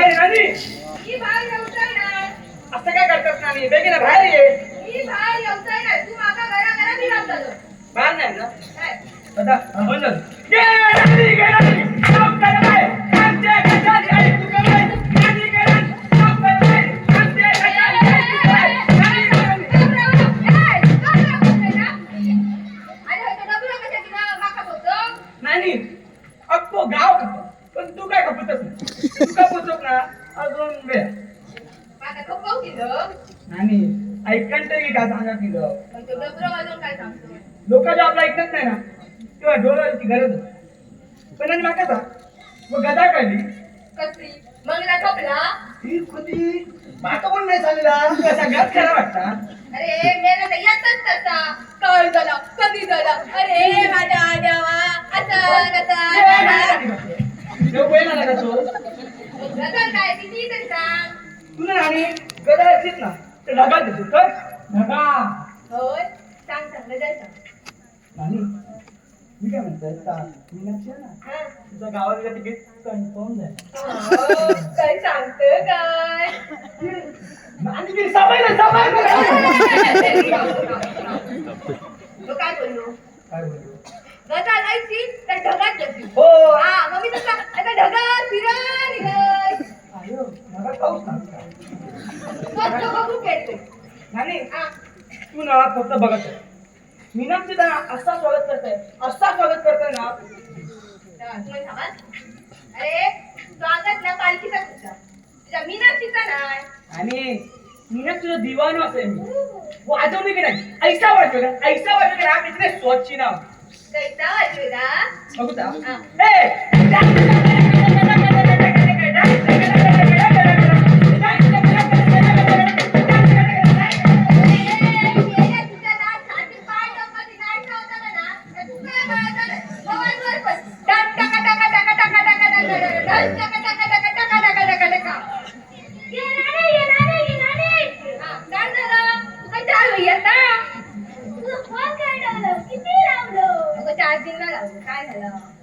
बाहेर मी ना असं काय करतात नानी बेगीन बाहेर ये मी बाहेर येऊचाय ना तू माका घरा घरा फिरत जातो बाहेर नाही ना काय. ये, नानी, नानी. करा बाहेर. आमच्या घरात आई तुका बाहेर. नानी, ये, नानी. आमच्या घरात आई बाहेर. नानी, ये, नानी. नानी अख्खो गाव. पण तू काय खपतच तू काय ना अजून वेळ. नानी ऐकण तरी का सांगा तिथं? लोक जे आपलं ऐकत नाही ना तेव्हा डोळ्याची गरज. पण आणि माका मग गदा काढली. ही खुदी माका पण नाही झालेला. कसा घात खरा वाटता अरे मेरा तर येतच तसा. कळ झाला? कधी झाला? अरे येणार का तो गजल काय किती सांग तुला आणि गदा येत ना तर ढगा देतो तर ढगा होय सांग सांग गजल सांग आणि मी काय म्हणतोय का मी ना हा. तुझ्या गावाला तिकीट कन्फर्म झालं काय सांगतो काय आणि मी काय बोललो ऐकली तर ढगात जातील हो. हा मग मी तसा आता ढगात पाऊस बघू नाही हा. तू ना फक्त बघत आहे. मीनाक्षी त्यांना असा स्वागत करताय. असा स्वागत करताय ना. तुम्ही थांबा. अरे स्वागत ना पालखीचा तुझा. तुझ्या मीनाक्षीचा नाही. आणि मीनाक्षीचा दिवानो असेल मी. वाजवली की नाही ऐसा वाजवे का ऐसा वाजवे का आप इतने स्वच्छ ना कैसा वाजवेगा बघू Thank you. 街边都系流完街，系。